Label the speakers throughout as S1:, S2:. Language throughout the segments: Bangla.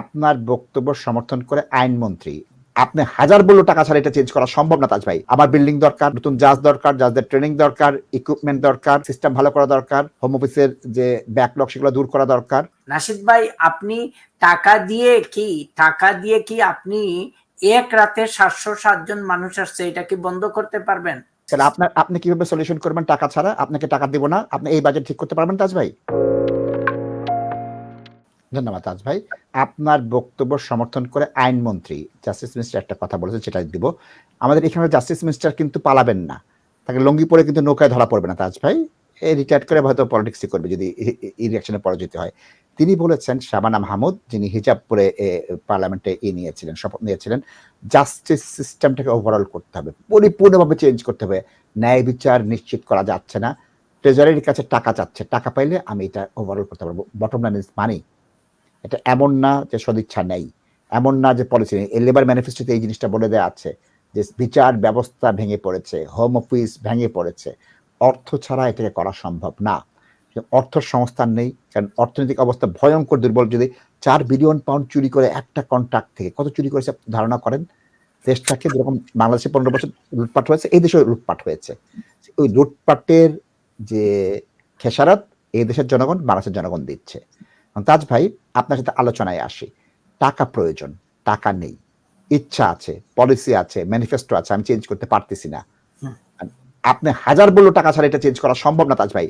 S1: আপনার বক্তব্য সমর্থন করে আইনমন্ত্রী। আপনি হাজার বলল টাকা ছাড়া এটা চেঞ্জ করা সম্ভব না তাজ ভাই আমার বিল্ডিং দরকার নতুন জাজ দরকার জাজদের ট্রেনিং দরকার ইকুইপমেন্ট দরকার সিস্টেম ভালো করা দরকার হোম অফিসের যে ব্যাকলগ সেগুলো দূর করা দরকার।
S2: নাসিদ ভাই আপনি টাকা দিয়ে কি টাকা দিয়ে কি আপনি এক রাতে সাতশো সাতজন মানুষ আসছে এটা কি বন্ধ করতে পারবেন?
S1: তাহলে আপনার আপনি কীভাবে সলিউশন করবেন টাকা ছাড়া? আপনাকে টাকা দিব না আপনি এই বাজেট ঠিক করতে পারবেন তাজ ভাই ধন্যবাদ তাজ ভাই। আপনার বক্তব্য সমর্থন করে আইনমন্ত্রী জাস্টিস মিনিস্টার একটা কথা বলেছে সেটা দিব। আমাদের এখানে জাস্টিস মিনিস্টার কিন্তু পালাবেন না। তাকে লঙ্গি পরে কিন্তু নৌকায় ধরা পড়বে না তাজ ভাই। রিটায়ার করে হয়তো পলিটিক্সই করবে যদি ইলেকশনে পরাজিত হয়। তিনি বলেছেন, শাবানা মাহমুদ, যিনি হিজাব পরে পার্লামেন্টে ই নিয়েছিলেন, শপথ নিয়েছিলেন জাস্টিস সিস্টেমটাকে ওভারঅল করতে হবে। পরিপূর্ণভাবে চেঞ্জ করতে হবে। ন্যায় বিচার নিশ্চিত করা যাচ্ছে না। ট্রেজারির কাছে টাকা চাচ্ছে। টাকা পাইলে আমি এটা ওভারঅল করতে পারব। বটম লাইন ইজ মানি এটা এমন না যে সদিচ্ছা নেই, এমন না যে পলিসি নেই। লেবার ম্যানিফেস্টোতে এই জিনিসটা বলে দেওয়া আছে যে বিচার ব্যবস্থা ভেঙে পড়েছে হোম অফিস ভেঙে পড়েছে। অর্থ ছাড়া এটাকে করা সম্ভব না। অর্থ সংস্থান নেই, কারণ অর্থনৈতিক অবস্থা ভয়ঙ্কর দুর্বল। যদি চার বিলিয়ন পাউন্ড চুরি করে একটা কন্ট্রাক্ট থেকে, কত চুরি করেছে ধারণা করেন? দেশটাকে যেরকম বাংলাদেশে পনেরো বছর লুটপাট হয়েছে, এই দেশে লুটপাট হয়েছে। ওই লুটপাটের যে খেসারত, এই দেশের জনগণ, বাংলাদেশের জনগণ দিচ্ছে। তাজ ভাই আপনার সাথে আলোচনায় আসি। টাকা প্রয়োজন টাকা নেই। ইচ্ছা আছে পলিসি আছে ম্যানিফেস্টো আছে আমি চেঞ্জ করতে পারতেছি না। আপনি হাজার বলল টাকা ছাড়া এটা চেঞ্জ করা সম্ভব না তাজ ভাই।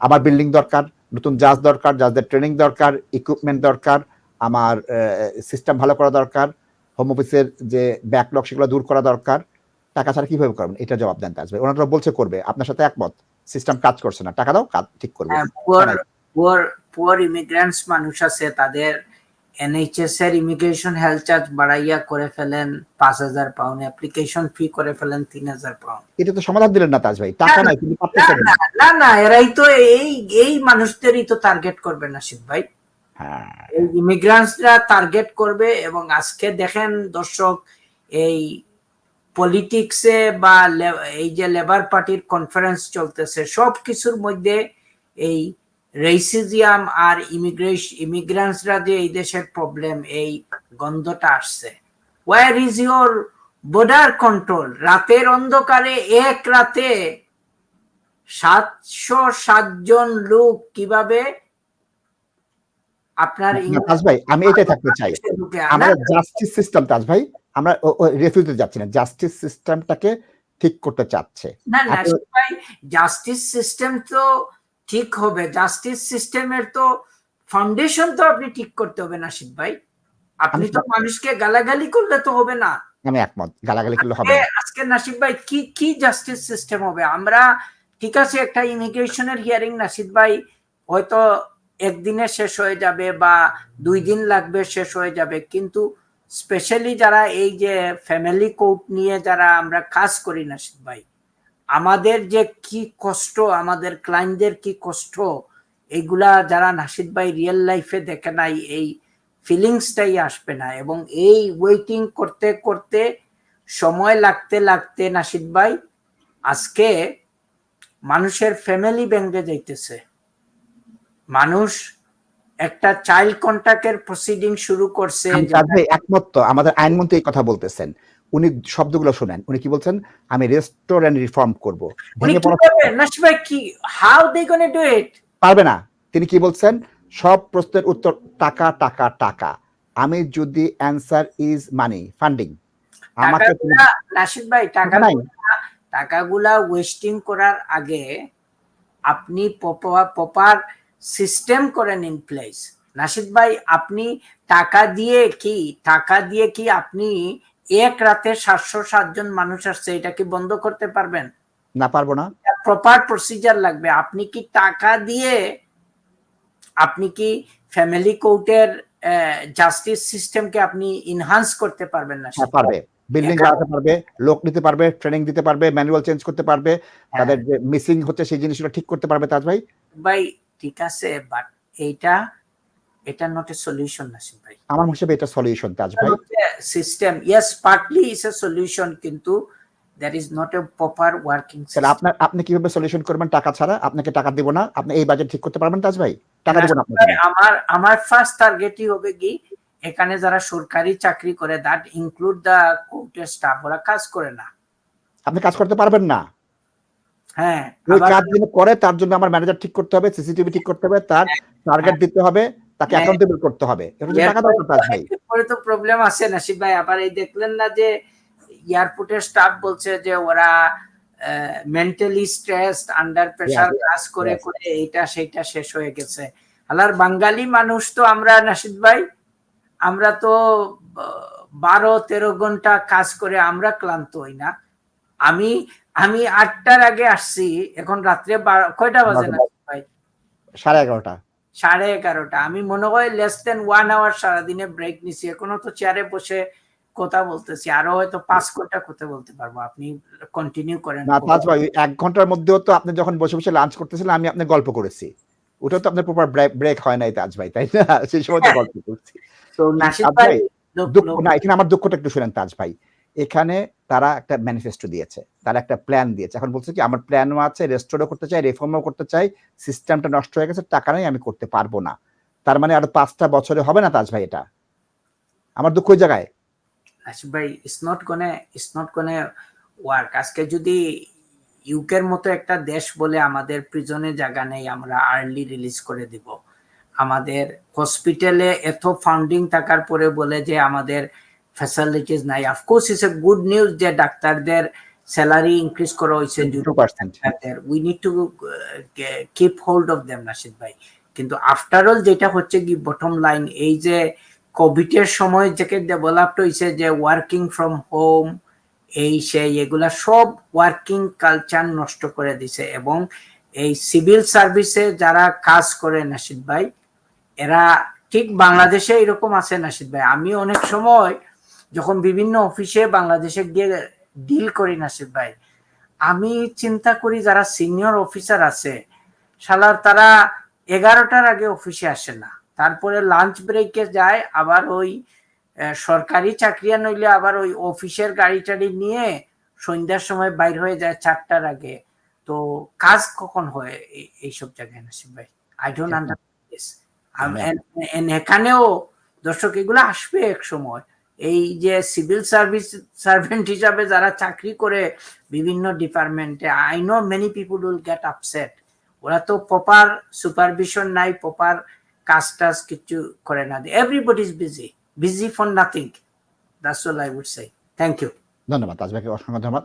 S1: আমার বিল্ডিং দরকার নতুন জাজ দরকার জাজদের ট্রেনিং দরকার ইকুইপমেন্ট দরকার আমার সিস্টেম ভালো করা দরকার হোম অফিসের যে ব্যাকলগ সেগুলো দূর করা দরকার। টাকা ছাড়া কীভাবে করবেন? এটা জবাব দেন তাজ ভাই। ওনারা বলছে করবে। আপনার সাথে একমত। সিস্টেম কাজ করছে না। টাকা দাও কাজ ঠিক করবে।
S2: পুয়ার ইমিগ্রেন্টস মানুষ আছে তাদের এনএইচএস এর ইমিগ্রেশন হেলথ চার্জ বাড়াইয়া করে ফেলেন পাঁচ হাজার পাউন্ড অ্যাপ্লিকেশন ফি করে ফেলেন তিন হাজার পাউন্ড
S1: এটা তো সমাধান দিলেন না তাজ ভাই টাকা নাই কিন্তু
S2: না না। এরাই তো এই এই মানুষদেরই তো টার্গেট করবে নাসিদ ভাই।
S1: হ্যাঁ।
S2: এই ইমিগ্রান্টসরা টার্গেট করবে এবং আজকে দেখেন দর্শক এই পলিটিক্সে বা এই যে লেবার পার্টির কনফারেন্স চলতেছে সব কিছুর মধ্যে এই রেসিজিয়াম আর ইমিগ্রেশন ইমিগ্রান্টসরা যে এই দেশের প্রবলেম এই গন্ধটা আসছে। Where is your border control রাতের অন্ধকারে এক রাতে সাতশো সাতজন লোক কীভাবে আপনার
S1: তাজ ভাই আমি এটাই থাকতে চাই। আমরা জাস্টিস সিস্টেম তাজ ভাই আমরা রেফিউজে যাচ্ছি না জাস্টিস সিস্টেমটাকে ঠিক করতে চাচ্ছে।
S2: না না জাস্টিস সিস্টেম তো ঠিক হবে। জাস্টিস সিস্টেমের তো ফাউন্ডেশন তো আপনি ঠিক করতে হবে নাসিদ ভাই। আপনি তো মানুষকে গালাগালি করলে তো হবে না।
S1: আমি একমত। গালাগালি করলে হবে
S2: আজকে নাসিদ ভাই কি কি জাস্টিস সিস্টেম হবে? আমরা ঠিক আছে একটা ইমিগ্রেশনের হিয়ারিং নাসিদ ভাই হয়তো একদিনে শেষ হয়ে যাবে বা দুই দিন লাগবে শেষ হয়ে যাবে। কিন্তু স্পেশালি যারা এই যে ফ্যামিলি কোর্ট নিয়ে যারা আমরা কাজ করি নাসিদ ভাই আমাদের যে কি কষ্ট, আমাদের ক্লায়েন্টদের কি কষ্ট এইগুলা যারা নাসিদ ভাই রিয়েল লাইফে দেখে নাই, এই ফিলিংসটাই আসবে না। এবং এই ওয়েটিং করতে করতে সময় লাগতে লাগতে নাসিদ ভাই আজকে মানুষের ফ্যামিলি ব্যাংকে যাইতেছে। মানুষ একটা চাইল্ড কন্ট্যাক্টের প্রসিডিং শুরু করছে।
S1: একমত, আমাদের আইনমন্ত্রী কথা বলতেছেন। উনি শব্দগুলো শুনেন। উনি কি বলছেন? আমি রেস্টুরেন্ট রিফর্ম করব।
S2: How they gonna do it
S1: পারবে না। তিনি কি বলছেন? সব প্রশ্নের উত্তর টাকা টাকা টাকা। আমি যদি অ্যানসার ইজ মানি ফান্ডিং
S2: আমাকে নাসিদ ভাই টাকা নাই। টাকাগুলা ওয়েস্টিং করার আগে আপনি প্রপার সিস্টেম করেন ইন প্লেস নাসিদ ভাই আপনি টাকা দিয়ে কি টাকা দিয়ে কি আপনি এক রাতে সাতশো সাতজন মানুষ আসছে এটা কি বন্ধ করতে পারবেন?
S1: না পারব না।
S2: প্রপার প্রসিজার লাগবে। আপনি কি টাকা দিয়ে আপনি কি ফ্যামিলি কোর্টের জাস্টিস সিস্টেমকে আপনি ইনহান্স করতে পারবেন না?
S1: পারবে। বিল্ডিং বাড়াতে পারবে লোক নিতে পারবে ট্রেনিং দিতে পারবে ম্যানুয়াল চেঞ্জ করতে পারবে তাদের যে মিসিং হচ্ছে সেই জিনিসগুলো ঠিক করতে পারবে তাজ ভাই
S2: ভাই ঠিক আছে বাট এইটা এটা নট এ সলিউশন নাসিম ভাই।
S1: আমার হিসেবে এটা সলিউশন তাজ ভাই।
S2: System yes partly is a solution কিন্তু that is not a proper working
S1: তাহলে আপনার আপনি কীভাবে সলিউশন করবেন টাকা ছাড়া? আপনাকে টাকা দিব না। আপনি এই বাজেট ঠিক করতে পারবেন তাজ ভাই? টাকা দিব না আপনাকে।
S2: আমার আমার ফার্স্ট টার্গেটই হবে কি এখানে যারা সরকারি চাকরি করে দ্যাট ইনক্লুড দা কোর্টের স্টাফ ওরা কাজ করে না।
S1: আপনি কাজ করতে পারবেন না।
S2: হ্যাঁ
S1: ওই কাজ যিনি করে তার জন্য আমার ম্যানেজার ঠিক করতে হবে সিসিটিভি ঠিক করতে হবে তার টার্গেট দিতে হবে। তাকে। অ্যাকাউন্টেবল করতে হবে। এটা টাকা দরকার তাজ ভাই
S2: এরপরে তো প্রবলেম আছে নাসিব ভাই। আবার এই দেখলেন না যে এয়ারপোর্টের স্টাফ বলছে যে ওরা মেন্টালি স্ট্রেস আন্ডার প্রেসার কাজ করে করে এইটা সেইটা শেষ হয়ে গেছে। আলার বাঙালি মানুষ তো আমরা নাসিদ ভাই? আমরা তো বারো তেরো ঘণ্টা কাজ করে আমরা ক্লান্ত হই না। আমি আমি আটটার আগে আসছি এখন রাত্রে কয়টা বাজে। নাসিদ ভাই?
S1: সাড়ে এগারোটা।
S2: সাড়ে এগারোটা। আমি মনে হয় লেস দেন ওয়ান আওয়ার সারাদিনে ব্রেক নিছি। এখনও তো চেয়ারে বসে কথা বলতেছি। আরও হয়তো পাঁচ ঘণ্টা কথা বলতে পারব। আপনি কন্টিনিউ করেন।
S1: না তাজ ভাই এক ঘণ্টার মধ্যেও তো আপনি যখন বসে বসে লাঞ্চ করতেছিলেন আমি আপনি গল্প করেছি। ওটা তো আপনার প্রপার ব্রেক হয় নাই তাজ ভাই তাই না? সেই সময় তো গল্প করছি।
S2: তো ভাই, লোক-
S1: না এখানে আমার দুঃখটা একটু শুনেন তাজ ভাই। এখানে তারা একটা ম্যানিফেস্টো দিয়েছে, তারা একটা প্ল্যান দিয়েছে। এখন বলছে কি, আমার প্ল্যানও আছে রেস্টোরও করতে চাই রেফর্মও করতে চাই সিস্টেমটা নষ্ট হয়ে গেছে, টাকা নেই, আমি করতে পারব না। তার মানে আরও পাঁচটা বছরে হবে না তাজ ভাই এটা? আমার দুঃখ ওই জায়গায়।
S2: নাসিদ ভাই it's not it's not work আজকে যদি ইউকের মতো একটা দেশ বলে আমাদের প্রিজনে জায়গা নেই, আমরা আর্লি রিলিজ করে দিব। আমাদের হসপিটালে এত ফান্ডিং থাকার পরে বলে যে আমাদের ফ্যাসিলিটিস নাই। Of course it's a good news যে ডাক্তারদের স্যালারি ইনক্রিজ করা হয়েছে।
S1: Two percent
S2: we need to keep hold of them Nasid ভাই। কিন্তু আফটার অল যেটা হচ্ছে কি বটম লাইন এই যে কোভিড এর সময় যে ডেভেলপড হয়েছে যে ওয়ার্কিং ফ্রম হোম এই সেই এগুলা সব ওয়ার্কিং কালচার নষ্ট করে দিছে। এবং এই সিভিল সার্ভিসে যারা কাজ করে নাসিদ ভাই এরা ঠিক বাংলাদেশে এরকম আছে নাসিদ ভাই। আমি অনেক সময় যখন বিভিন্ন অফিসে বাংলাদেশে গিয়ে ডিল করি নাসিদ ভাই আমি চিন্তা করি যারা সিনিয়র অফিসার আছে শালার তারা এগারোটার আগে অফিসে আসে না। তারপরে লাঞ্চ ব্রেকে যায় আবার ওই সরকারি চাকরিয়া নইলে আবার ওই অফিসের গাড়ি টাড়ি নিয়ে সন্ধ্যার সময় বাইর হয়ে যায় চারটার আগে। তো কাজ কখন হয় এইসব জায়গায় নাসিব ভাই? আই ডোন্ট আন্ডারস্ট্যান্ড এখানেও দর্শক এগুলো আসবে এক সময়। এই যে সিভিল সার্ভিস সার্ভেন্ট হিসাবে যারা চাকরি করে বিভিন্ন ডিপার্টমেন্টে I know many people will get upset ওরা তো প্রপার সুপারভিশন নাই প্রপার কাজ টাজ কিছু করে না। Everybody is busy busy for nothing that's all I would say thank you
S1: ধন্যবাদ অসংখ্য ধন্যবাদ।